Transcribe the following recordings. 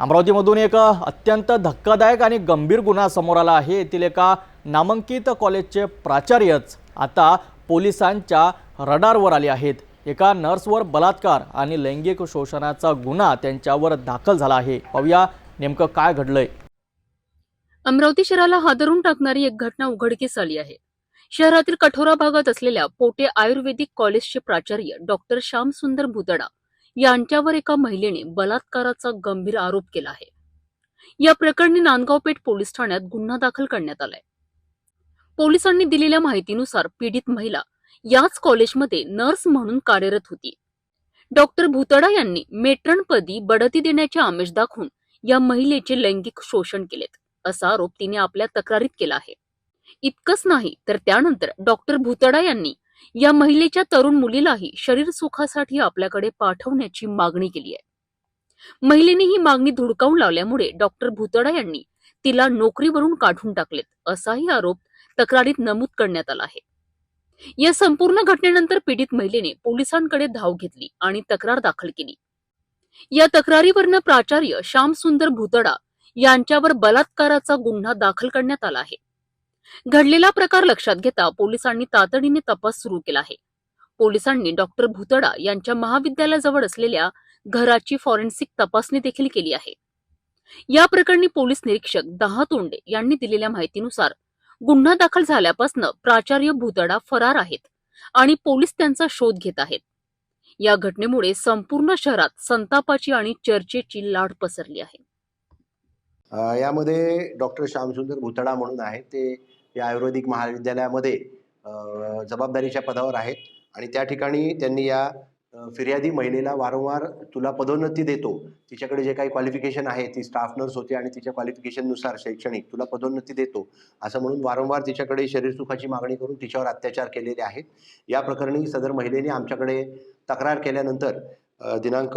अमरावतीमधून एक अत्यंत धक्कादायक आणि गंभीर गुन्हा समोर आला आहे. येथील एका नामांकित कॉलेजचे प्राचार्यच आता पोलिसांच्या रडारवर आले आहेत. एका नर्सवर बलात्कार आणि लैंगिक शोषणाचा गुन्हा त्यांच्यावर दाखल झाला आहे. पाहूया नेमकं काय घडलंय. अमरावती शहराला हादरून टाकणारी एक घटना उघडकीस आली आहे. शहरातील कठोरा भागात असलेल्या पोटे आयुर्वेदिक कॉलेजचे प्राचार्य डॉक्टर श्यामसुंदर भुतडा यांच्यावर एका महिलेने बलात्काराचा गंभीर आरोप केला आहे. या प्रकरणी नांदगाव पेठ पोलीस ठाण्यात गुन्हा दाखल करण्यात आलाय. पोलिसांनी दिलेल्या माहितीनुसार पीडित महिला याच कॉलेजमध्ये नर्स म्हणून कार्यरत होती. डॉक्टर भुतडा यांनी मेट्रनपदी बढती देण्याचे आमिष दाखवून या महिलेचे लैंगिक शोषण केलेत असा आरोप तिने आपल्या तक्रारीत केला आहे. इतकंच नाही तर त्यानंतर डॉक्टर भुतडा यांनी या महिलेच्या तरुण मुलीलाही शरीर सुखासाठी आपल्याकडे पाठवण्याची मागणी केली आहे. महिलेने ही मागणी धुडकावून लावल्यामुळे डॉक्टर भुतडा यांनी तिला नोकरीवरून काढून टाकलेत असाही आरोप तक्रारीत नमूद करण्यात आला आहे. या संपूर्ण घटनेनंतर पीडित महिलेने पोलिसांकडे धाव घेतली आणि तक्रार दाखल केली. या तक्रारीवरनं प्राचार्य श्यामसुंदर भुतडा यांच्यावर बलात्काराचा गुन्हा दाखल करण्यात आला आहे. घडलेला प्रकार लक्षात घेता पोलिसांनी तातडीने तपास सुरू केला आहे. पोलिसांनी डॉक्टर भुतडा यांच्या महाविद्यालयाजवळ असलेल्या घराची फॉरेन्सिक तपासणी देखील केली आहे. या प्रकरणी पोलीस निरीक्षक दहा तोंडे यांनी दिलेल्या माहितीनुसार गुन्हा दाखल झाल्यापासून प्राचार्य भुतडा फरार आहेत आणि पोलीस त्यांचा शोध घेत आहेत. या घटनेमुळे संपूर्ण शहरात संतापाची आणि चर्चेची लाट पसरली आहे. यामध्ये डॉक्टर श्यामसुंदर भुतडा म्हणून आहेत. ते या आयुर्वेदिक महाविद्यालयामध्ये जबाबदारीच्या पदावर आहेत. आणि त्या ठिकाणी त्यांनी या फिर्यादी महिलेला वारंवार तुला पदोन्नती देतो. तिच्याकडे जे काही क्वालिफिकेशन आहे ती स्टाफ नर्स होती आणि तिच्या क्वालिफिकेशननुसार शैक्षणिक तुला पदोन्नती देतो. असं म्हणून वारंवार तिच्याकडे शरीरसुखाची मागणी करून तिच्यावर अत्याचार केलेले आहेत. या प्रकरणी सदर महिलेने आमच्याकडे तक्रार केल्यानंतर दिनांक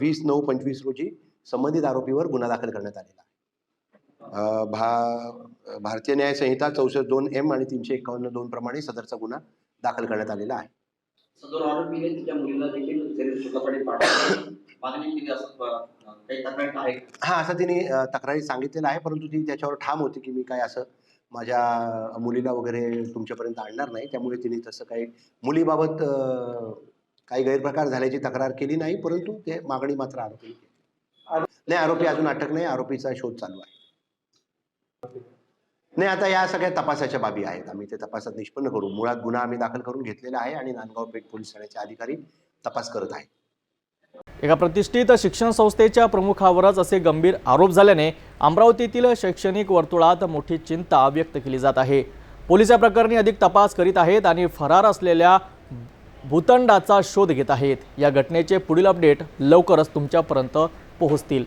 वीस नऊ पंचवीस रोजी संबंधित आरोपीवर गुन्हा दाखल करण्यात आलेला आहे. भा भारतीय न्याय संहिता चौसष्ट दोन एम आणि तीनशे एकावन्न दोन प्रमाणे सदरचा गुन्हा दाखल करण्यात आलेला आहे. तक्रार? हा असं तिने अ, तक्रारीत सांगितलेलं आहे परंतु ती त्याच्यावर ठाम होती की मी काय असं माझ्या मुलीला वगैरे तुमच्यापर्यंत आणणार नाही. त्यामुळे तिने तसं काही मुलीबाबत काही गैरप्रकार झाल्याची तक्रार केली नाही परंतु ते मागणी मात्र आरोपी नाही आरोपी अजून अटक नाही आरोपीचा शोध चालू आहे. नाही आता या सगळ्या तपासाच्या बाबी आहेत. आम्ही ते तपासात निष्पन्न करू. मुळात गुन्हा आम्ही दाखल करून घेतलेला आहे आणि नांदगाव पेठ पोलीस ठाण्याचे अधिकारी तपास करत आहेत. एका प्रतिष्ठित शिक्षण संस्थेच्या प्रमुखावरच असे गंभीर आरोप झाल्याने अमरावतीतील शैक्षणिक वर्तुळात मोठी चिंता व्यक्त केली जात आहे. पोलीस या प्रकरणी अधिक तपास करीत आहेत आणि फरार असलेल्या भूतंडाचा शोध घेत आहेत. या घटनेचे पुढील अपडेट लवकरच तुमच्यापर्यंत पोहोचतील.